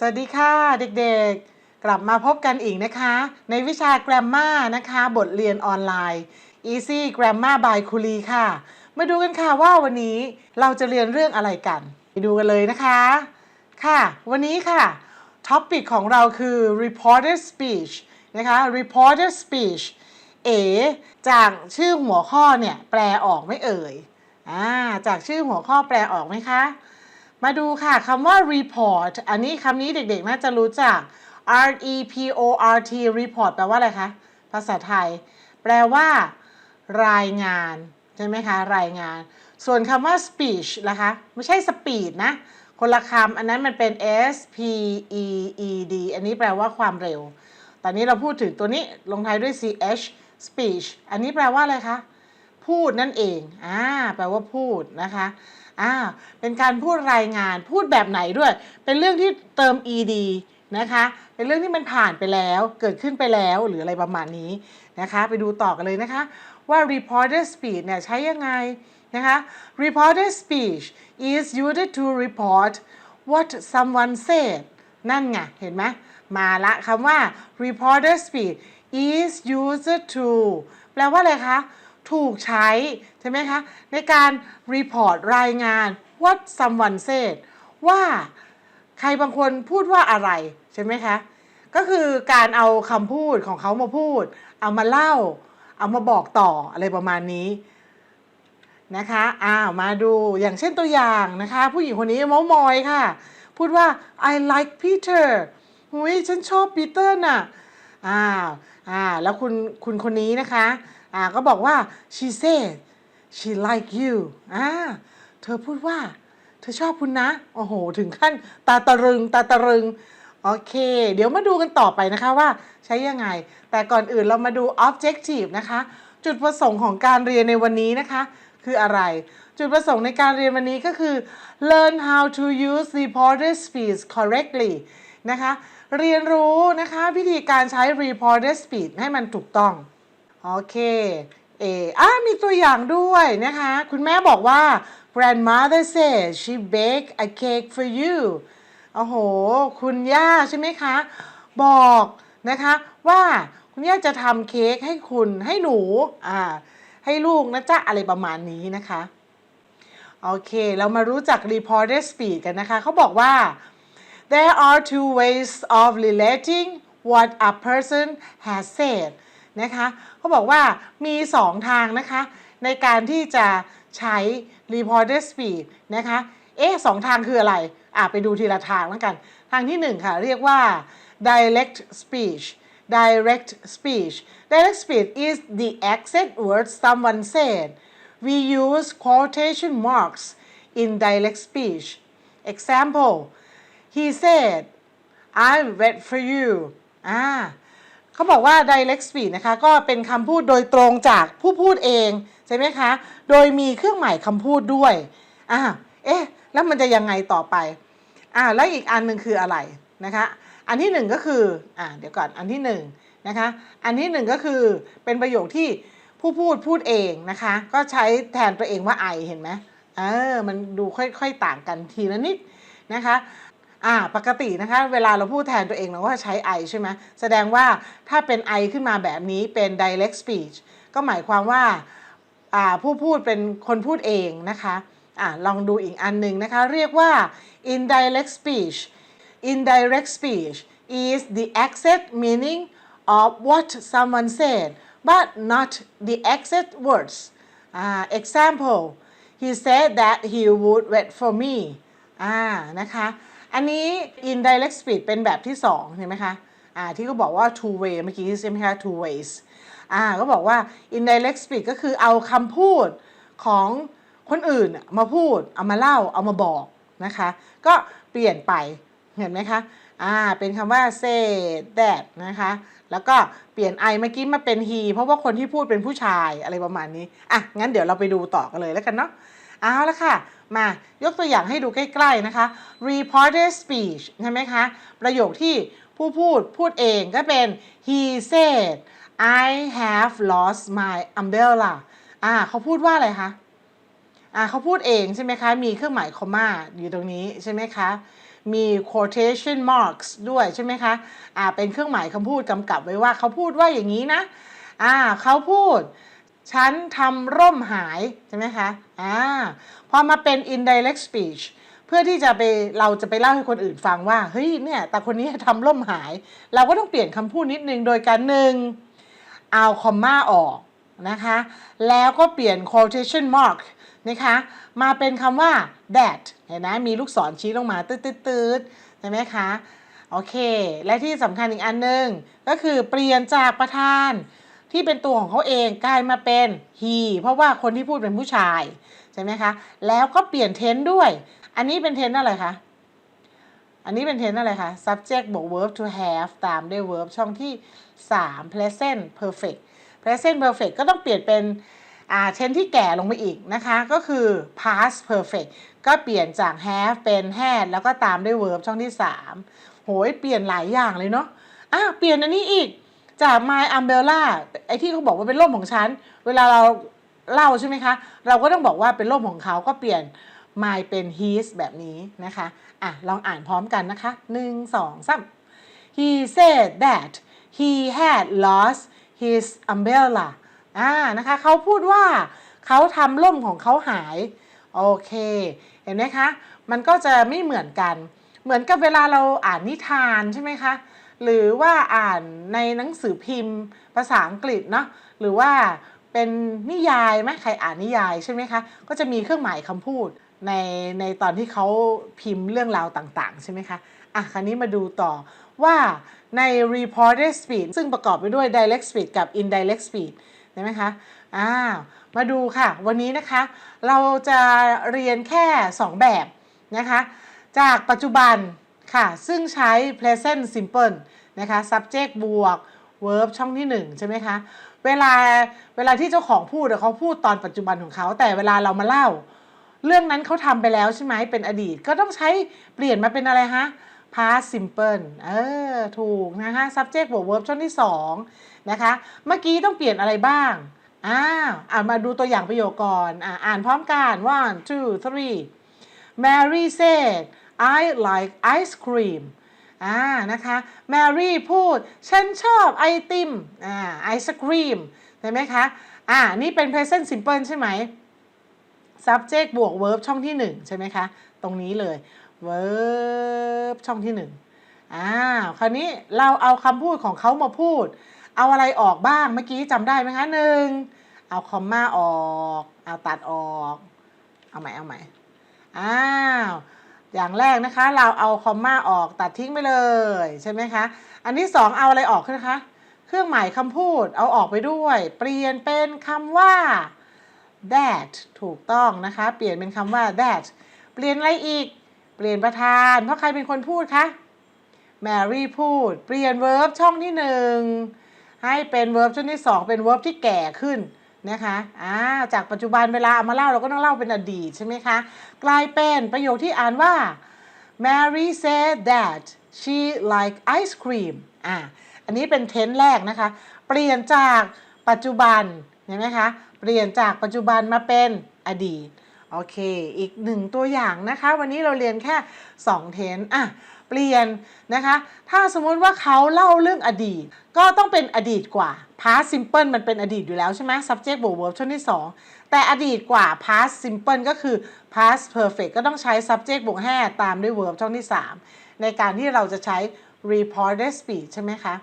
สวัสดีค่ะเด็กๆ กลับมาพบกันอีกนะคะ ในวิชา Grammar นะคะ บทเรียนออนไลน์ Easy Grammar by ค u ลีค่ะ มาดูกันค่ะว่าวันนี้เราจะเรียนเรื่องอะไรกัน ไปดูกันเลยนะคะ ค่ะ วันนี้ค่ะท็อปิกของเราคือ reporter speech นะคะ reporter speech เอจากชื่อหัวข้อเนี่ย แปลออกไม่เอ่ยอ่าจากชื่อหัวข้อแปลออกไหมคะ มาดูค่ะคำว่า report อันนี้คำนี้เด็กๆน่าจะรู้จัก R E P O R T report แปลว่าอะไรคะ ภาษาไทย แปลว่า รายงาน ใช่ไหมคะ รายงาน ส่วนคำว่า speech นะคะ ไม่ใช่ speed นะ คนละคำอันนั้นมันเป็น S P E E D อันนี้แปลว่าความเร็ว ตอนนี้เราพูดถึงตัวนี้ลงท้ายด้วย C H speech อันนี้แปลว่าอะไรคะ พูดนั่นเองอ่าแปลว่าพูดนะคะอ่าเป็นการพูดรายงานพูดแบบไหนด้วย เป็นเรื่องที่เติม ed นะคะ เป็นเรื่องที่มันผ่านไปแล้ว เกิดขึ้นไปแล้วหรืออะไรประมาณนี้นะคะ ไปดูต่อกันเลยนะคะว่า reporter speech เนี่ยใช้ยังไงนะคะ reporter speech is used to report what someone said นั่นไงเห็นไหมมาละคำว่า reporter speech is used to แปลว่าอะไรคะ ถูกใช้ ใช่ไหมคะ ในการ report รายงาน what someone said ว่าใครบางคนพูดว่าอะไร ใช่ไหมคะ ก็คือการเอาคำพูดของเขามาพูด เอามาเล่า เอามาบอกต่ออะไรประมาณนี้นะคะอ้าวมาดูอย่างเช่นตัวอย่างนะคะ ผู้หญิงคนนี้เมามอยค่ะ พูดว่า I like Peter หุยฉันชอบปีเตอร์น่ะอ้าวอ่าแล้วคุณคุณคนนี้นะคะ อ่าก็บอกว่า she said she like you อ่าเธอพูดว่า เธอชอบคุณนะ โอ้โห ถึงขั้นตาตะรึง ตาตะรึง โอเค เดี๋ยวมาดูกันต่อไปนะคะว่าใช้ยังไง แต่ก่อนอื่นเรามาดู objective นะคะ จุดประสงค์ของการเรียนในวันนี้นะคะ คืออะไร จุดประสงค์ในการเรียนวันนี้ก็คือ learn how to use reporter speech correctly นะคะ เรียนรู้นะคะ วิธีการใช้ reporter speech ให้มันถูกต้อง โอเคเออ่ามีตัวอย่างด้วยนะคะ คุณแม่บอกว่า grandmother said she baked a cake for you โอ้โห คุณย่าใช่ไหมคะ บอกนะคะว่าคุณย่าจะทำเค้กให้คุณให้หนูอ่าให้ลูกนะจ๊ะ อะไรประมาณนี้นะคะ โอเค เรามารู้จัก reporter speech กันนะคะ เขาบอกว่า there are two ways of relating what a person has said นะคะเขาบอกว่ามีสองทางนะคะในการที่จะใช้ reporter speech นะคะเอ๊ะสองทางคืออะไร อะไปดูทีละทางแล้วกัน ทางที่หนึ่งค่ะ เรียกว่า direct speech direct speech direct speech is the exact words someone said we use quotation marks in direct speech example he said I wait for you อ่า เขาบอกว่า direct speech นะคะ ก็เป็นคำพูดโดยตรงจากผู้พูดเองใช่ไหมคะ โดยมีเครื่องหมายคำพูดด้วยอ่าเอ๊ะ แล้วมันจะยังไงต่อไปอ่าแล้วอีกอันหนึ่งคืออะไรนะคะ อันที่หนึ่งก็คืออ่าเดี๋ยวก่อน อันที่หนึ่งนะคะ อันที่หนึ่งก็คือเป็นประโยคที่ผู้พูดพูดเองนะคะ ก็ใช้แทนตัวเองว่า I เห็นไหมเออ มันดูค่อยๆต่างกันทีละนิดนะคะ อ่าปกตินะคะเวลาเราพูดแทนตัวเองเราก็ใช้ I ใช่ไหมแสดงว่าถ้าเป็น I ขึ้นมาแบบนี้เป็น direct speech ก็หมายความว่าผู้พูดเป็นคนพูดเองนะคะอ่าลองดูอีกอันหนึ่งนะคะ เรียกว่า indirect speech indirect speech is the exact meaning of what someone said but not the exact words อ่า example he said that he would wait for me อ่านะคะ อันนี้ indirect speech เป็นแบบที่สองเห็นไหมคะอ่าที่เขาบอกว่า two way เมื่อกี้ใช่ไหมคะ two ways อ่าก็บอกว่า indirect speech ก็คือเอาคำพูดของคนอื่นมาพูด เอามาเล่า เอามาบอกนะคะ ก็เปลี่ยนไป เห็นไหมคะ อ่า เป็นคำว่า say that นะคะ แล้วก็เปลี่ยน I เมื่อกี้มาเป็น he เพราะว่าคนที่พูดเป็นผู้ชายอะไรประมาณนี้ อะ งั้นเดี๋ยวเราไปดูต่อกันเลยแล้วกันเนาะ เอาละค่ะ มายกตัวอย่างให้ดูใกล้ ๆ นะคะ reporter speech ใช่ไหมคะ ประโยคที่ผู้พูดพูดเองก็เป็น he said I have lost my umbrella อ่าเขาพูดว่าอะไรคะอ่าเขาพูดเองใช่ไหมคะ มีเครื่องหมายคอมมาอยู่ตรงนี้ใช่ไหมคะ มี quotation marks ด้วยใช่ไหมคะ อ่าเป็นเครื่องหมายคำพูดกำกับไว้ว่าเขาพูดว่าอย่างนี้นะ อ่าเขาพูด ฉันทำร่มหายใช่ไหมคะ อ่าพอมาเป็น indirect speech เพื่อที่จะไปเราจะไปเล่าให้คนอื่นฟังว่า เฮ้ยเนี่ยแต่คนนี้ทำร่มหาย เราก็ต้องเปลี่ยนคำพูดนิดนึงโดยการหนึ่งเอาคอมมาออกนะคะ แล้วก็เปลี่ยน quotation mark นะคะ มาเป็นคำว่า that เห็นไหมมีลูกศรชี้ลงมาตืดๆใช่ไหมคะ โอเค และที่สำคัญอีกอันหนึ่งก็คือเปลี่ยนจากประธาน ที่เป็นตัวของเขาเองกลายมาเป็น he เพราะว่าคนที่พูดเป็นผู้ชายใช่ไหมคะแล้วก็เปลี่ยน tense ด้วย อันนี้เป็น tense อะไรคะอันนี้เป็น tense อะไรคะ subject บวก verb to have ตามด้วย verb ช่องที่ 3 present perfect present perfect ก็ต้องเปลี่ยนเป็นอ่า tense ที่แก่ลงไปอีกนะคะ ก็คือ past perfect ก็เปลี่ยนจาก have เป็น had แล้วก็ตามด้วย verb ช่องที่ 3 โหยเปลี่ยนหลายอย่างเลยเนาะอะเปลี่ยนอันนี้อีก จาก my umbrella ไอ้ที่เขาบอกว่าเป็นร่มของฉัน เวลาเราเล่าใช่ไหมคะ เราก็ต้องบอกว่าเป็นร่มของเขาก็เปลี่ยน my เป็น his แบบนี้นะคะ อะ ลองอ่านพร้อมกันนะคะ 1 2 3 he said that he had lost his umbrella อ่า นะคะ เขาพูดว่าเขาทำร่มของเขาหาย โอเค เห็นไหมคะ มันก็จะไม่เหมือนกัน เหมือนกับเวลาเราอ่านนิทานใช่ไหมคะ หรือว่าอ่านในหนังสือพิมพ์ภาษาอังกฤษเนาะหรือว่าเป็นนิยายไหมใครอ่านนิยายใช่ไหมคะ ก็จะมีเครื่องหมายคำพูดในในตอนที่เขาพิมพ์เรื่องราวต่างๆ ใช่ไหมคะ อะ คราวนี้มาดูต่อว่าใน reported speech ซึ่งประกอบไปด้วย direct speech กับ indirect speech ใช่ไหมคะอ้ามาดูค่ะ วันนี้นะคะ เราจะเรียนแค่ 2 แบบนะคะ จากปัจจุบัน ค่ะ ซึ่งใช้ present simple นะคะ subject บวก verb ช่องที่ 1 ใช่ไหมคะ เวลาเวลาที่เจ้าของพูดเขาพูดตอนปัจจุบันของเขา แต่เวลาเรามาเล่า เรื่องนั้นเขาทำไปแล้วใช่ไหมเป็นอดีต ก็ต้องใช้เปลี่ยนมาเป็นอะไรฮะ past simple เออ ถูกนะคะ subject บวก verb ช่องที่ 2 นะคะ เมื่อกี้ต้องเปลี่ยนอะไรบ้างอ้าวอ่ามาดูตัวอย่างประโยคก่อนอ่าอ่านพร้อมกัน one two three Mary said I like ice cream อ่านะคะ Mary พูด ฉันชอบไอติมอ่าไอศครีมเห็นไหมคะ อ่า นี่เป็น present simple ใช่ไหม subject บวก verb ช่องที่ 1 ใช่ไหมคะ ตรงนี้เลย verb ช่องที่ 1อ้าคราวนี้เราเอาคำพูดของเขามาพูด เอาอะไรออกบ้าง เมื่อกี้จำได้ไหมคะหนึ่งเอาคอมมาออก เอาตัดออก เอาใหม่ เอาใหม่ อ้าว อย่างแรกนะคะ เราเอาคอมมาออกตัดทิ้งไปเลยใช่ไหมคะ อันที่สองเอาอะไรออกนะคะ เครื่องหมายคำพูดเอาออกไปด้วย เปลี่ยนเป็นคำว่า that ถูกต้องนะคะ เปลี่ยนเป็นคำว่า that เปลี่ยนอะไรอีก เปลี่ยนประธาน เพราะใครเป็นคนพูดคะ Mary พูด เปลี่ยน verb ช่องที่หนึ่งให้เป็น verb ช่องที่สองเป็น verb ที่แก่ขึ้น นะคะอ่าจากปัจจุบันเวลาเอามาเล่าเราก็ต้องเล่าเป็นอดีตใช่ไหมคะ กลายเป็นประโยคที่อ่านว่า Mary said that she like ice cream อ่าอันนี้เป็นเทนส์แรกนะคะ เปลี่ยนจากปัจจุบันเห็นไหมคะ เปลี่ยนจากปัจจุบันมาเป็นอดีต โอเค อีกหนึ่งตัวอย่างนะคะ วันนี้เราเรียนแค่ 2 เทนอะ เปลี่ยนนะคะ ถ้าสมมุติว่าเขาเล่าเรื่องอดีต ก็ต้องเป็นอดีตกว่า past simple มันเป็นอดีตอยู่แล้วใช่ไหม subject บวก verb ช่องที่ 2 แต่อดีตกว่า past simple ก็คือ past perfect ก็ต้องใช้ subject บวก had ตามด้วย verb ช่องที่ 3 ในการที่เราจะใช้ reported speech ใช่ไหมคะ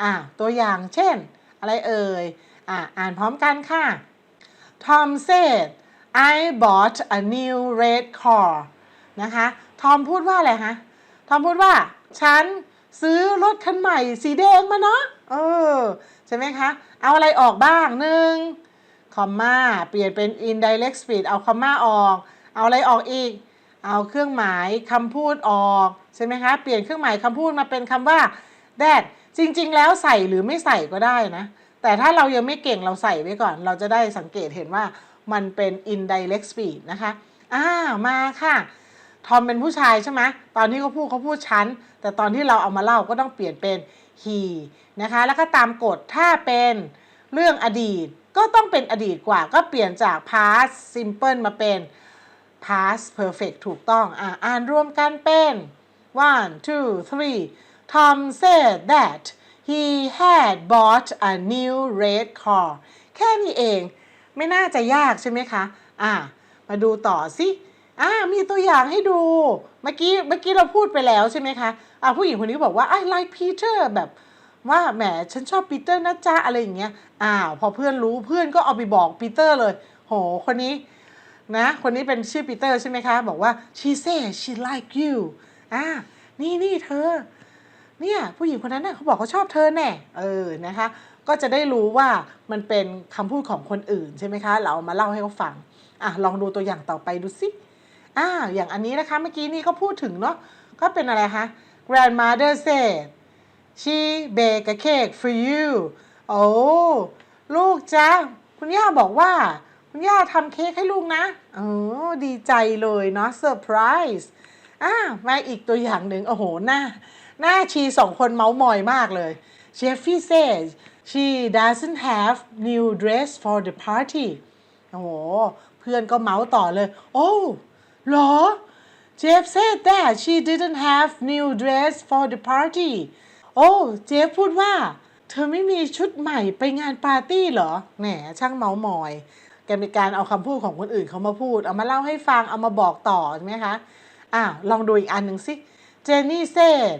อ่าตัวอย่างเช่น อะไรเอ่ยอ่าอ่านพร้อมกันค่ะ Tom said I bought a new red car นะคะ ทอมพูดว่าอะไรฮะ ทอมพูดว่า ฉันซื้อรถคันใหม่ สีแดงมาเนาะเออ ใช่ไหมคะ เอาอะไรออกบ้างหนึ่งคอมมาเปลี่ยนเป็น indirect speech เอาคอมมาออก เอาอะไรออกอีก เอาเครื่องหมายคำพูดออกใช่ไหมคะเปลี่ยนเครื่องหมายคำพูดมาเป็นคำว่า that จริง ๆ แล้วใส่หรือไม่ใส่ก็ได้นะ แต่ถ้าเรายังไม่เก่งเราใส่ไว้ก่อน เราจะได้สังเกตเห็นว่ามันเป็น indirect speech นะคะ อ้าวมาค่ะ ทอมเป็นผู้ชายใช่ไหมตอนที่เขาพูดเขาพูดฉัน แต่ตอนที่เราเอามาเล่าก็ต้องเปลี่ยนเป็น he นะคะ แล้วก็ตามกฎถ้าเป็นเรื่องอดีตก็ต้องเป็นอดีตกว่า ก็เปลี่ยนจาก past simple มาเป็น past perfect ถูกต้องอ่าอ่านร่วมกันเป็น one two three Tom said that he had bought a new red car แค่นี้เอง ไม่น่าจะยากใช่ไหมคะ อ่า มาดูต่อสิ อ่ามีตัวอย่างให้ดู เมื่อกี้เมื่อกี้เราพูดไปแล้วใช่ไหมคะอ่าผู้หญิงคนนี้บอกว่า I like Peter แบบว่าแหมฉันชอบปีเตอร์นะจ๊ะอะไรอย่างเงี้ยอ้าวพอเพื่อนรู้เพื่อนก็เอาไปบอกปีเตอร์เลย โหคนนี้นะคนนี้เป็นชื่อปีเตอร์ใช่ไหมคะ บอกว่า she said she like you อ่านี่นี่เธอ เนี่ยผู้หญิงคนนั้นน่ะเขาบอกเขาชอบเธอแน่ เออนะคะ ก็จะได้รู้ว่ามันเป็นคำพูดของคนอื่นใช่ไหมคะ เราเอามาเล่าให้เขาฟัง อะลองดูตัวอย่างต่อไปดูสิ อ่าอย่างอันนี้นะคะเมื่อกี้นี่ก็พูดถึงเนาะก็เป็นอะไรคะ grandmother said she bake a cake for you โอ้ลูกจ้าคุณย่าบอกว่า คุณย่าทำเค้กให้ลูกนะเออดีใจเลยเนาะเซอร์ไพรส์อ่ามาอีกตัวอย่างหนึ่งโอ้โห หน้า หน้าชีสองคนเมาส์มอยมากเลย Jeffy says she doesn't have new dress for the party โอ้โห เพื่อนก็เมาส์ต่อเลย โอ้เหรอ Jeff said that she didn't have new dress for the party โอ้เจฟพูดว่า เธอไม่มีชุดใหม่ไปงานปาร์ตี้เหรอ แหมช่างเมามอย แกมีการเอาคำพูดของคนอื่นเขามาพูด เอามาเล่าให้ฟัง เอามาบอกต่อใช่ไหมคะ อะ ลองดูอีกอันหนึ่งสิ Jenny said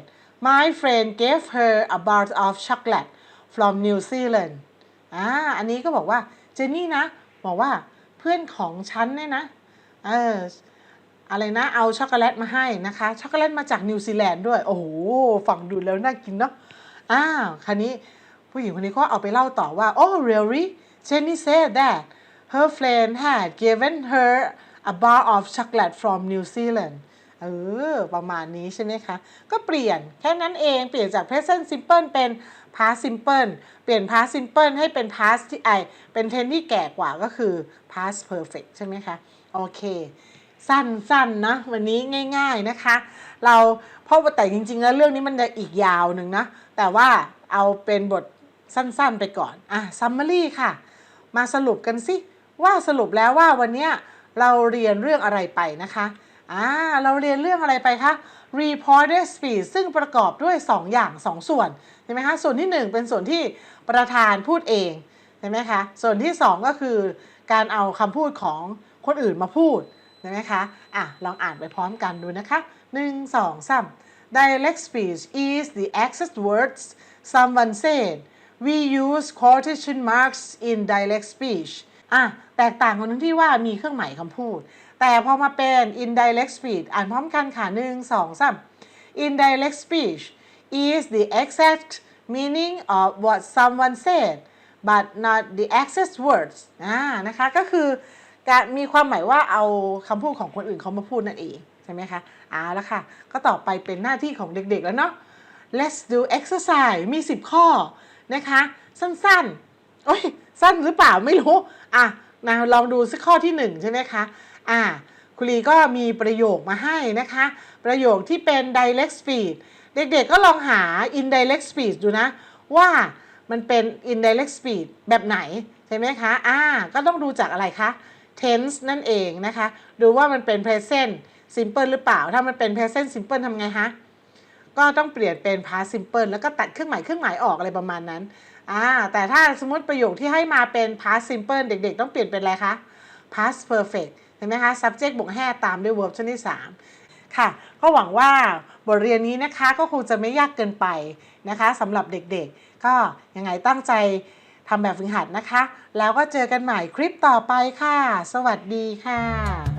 my friend gave her a bar of chocolate from New Zealand อ่า อันนี้ก็บอกว่า เจนนี่นะ บอกว่าเพื่อนของฉันเนี่ยนะ เออ อะไรนะเอาช็อกโกแลตมาให้นะคะช็อกโกแลตมาจากนิวซีแลนด์ด้วย โอ้โหฟังดูแล้วน่ากินเนาะอ้าวคันนี้ผู้หญิงคนนี้ก็เอาไปเล่าต่อว่า oh really Jenny said that her friend had given her a bar of chocolate from New Zealand เออ ประมาณนี้ใช่ไหมคะ ก็เปลี่ยนแค่นั้นเองเปลี่ยนจาก present simple เป็น past simple เปลี่ยน past simple ให้เป็น past ที่ไอเป็น tense ที่แก่กว่าก็คือ past perfect ใช่ไหมคะ โอเค สั้นๆนะวันนี้ง่าย ๆนะคะ เราเพราะว่าแต่จริง ๆ แล้วเรื่องนี้มันจะอีกยาวหนึ่งนะ แต่ว่าเอาเป็นบทสั้นๆไปก่อน อะ summary ค่ะ มาสรุปกันสิ ว่าสรุปแล้วว่าวันเนี้ยเราเรียนเรื่องอะไรไปนะคะอ่าเราเรียนเรื่องอะไรไปคะ reported speech ซึ่งประกอบด้วย 2 อย่าง 2 ส่วนใช่ไหมคะ ส่วนที่ 1 เป็นส่วนที่ประธานพูดเองใช่ไหมคะ ส่วนที่ 2 ก็คือการเอาคำพูดของคนอื่นมาพูด ใช่ไหมคะอะลองอ่านไปพร้อมกันดูนะคะ1 2 3 Dialect speech is the exact words someone said we use quotation marks in dialect speech อะแตกต่างกันตรงที่ว่ามีเครื่องหมายคำพูด แต่พอมาเป็น indirect speech อ่านพร้อมกันค่ะหนึ่งสองสาม indirect speech is the exact meaning of what someone said but not the exact words อ่านะคะก็คือ การมีความหมายว่าเอาคำพูดของคนอื่นเขามาพูดนั่นเองใช่ไหมคะเอาละค่ะ ก็ต่อไปเป็นหน้าที่ของเด็กๆแล้วเนาะ let's do exercise มี 10 ข้อนะคะ สั้นๆ โอ้ย สั้นหรือเปล่าไม่รู้ อะนะลองดูสักข้อที่ 1 ใช่ไหมคะ อ่าคุณลีก็มีประโยคมาให้นะคะ ประโยคที่เป็น direct speech เด็กๆก็ลองหา indirect speech ดูนะ ว่ามันเป็น indirect speech แบบไหน ใช่ไหมคะ อ่า ก็ต้องดูจากอะไรคะ tense นั่นเองนะคะ ดูว่ามันเป็น present simple หรือเปล่า ถ้ามันเป็น present simple ทำไงคะก็ต้องเปลี่ยนเป็น past simple แล้วก็ตัดเครื่องหมายเครื่องหมายออกอะไรประมาณนั้น อ่า แต่ถ้าสมมติประโยคที่ให้มาเป็น past simple เด็กๆ ต้องเปลี่ยนเป็นอะไรคะ past perfect เห็นไหมคะ subject บวก5ตามด้วย verb ชนิด3ค่ะ ก็หวังว่าบทเรียนนี้นะคะก็คงจะไม่ยากเกินไปนะคะสำหรับเด็กๆ ก็ยังไงตั้งใจ ทำแบบฝึกหัดนะคะ แล้วก็เจอกันใหม่คลิปต่อไปค่ะ สวัสดีค่ะ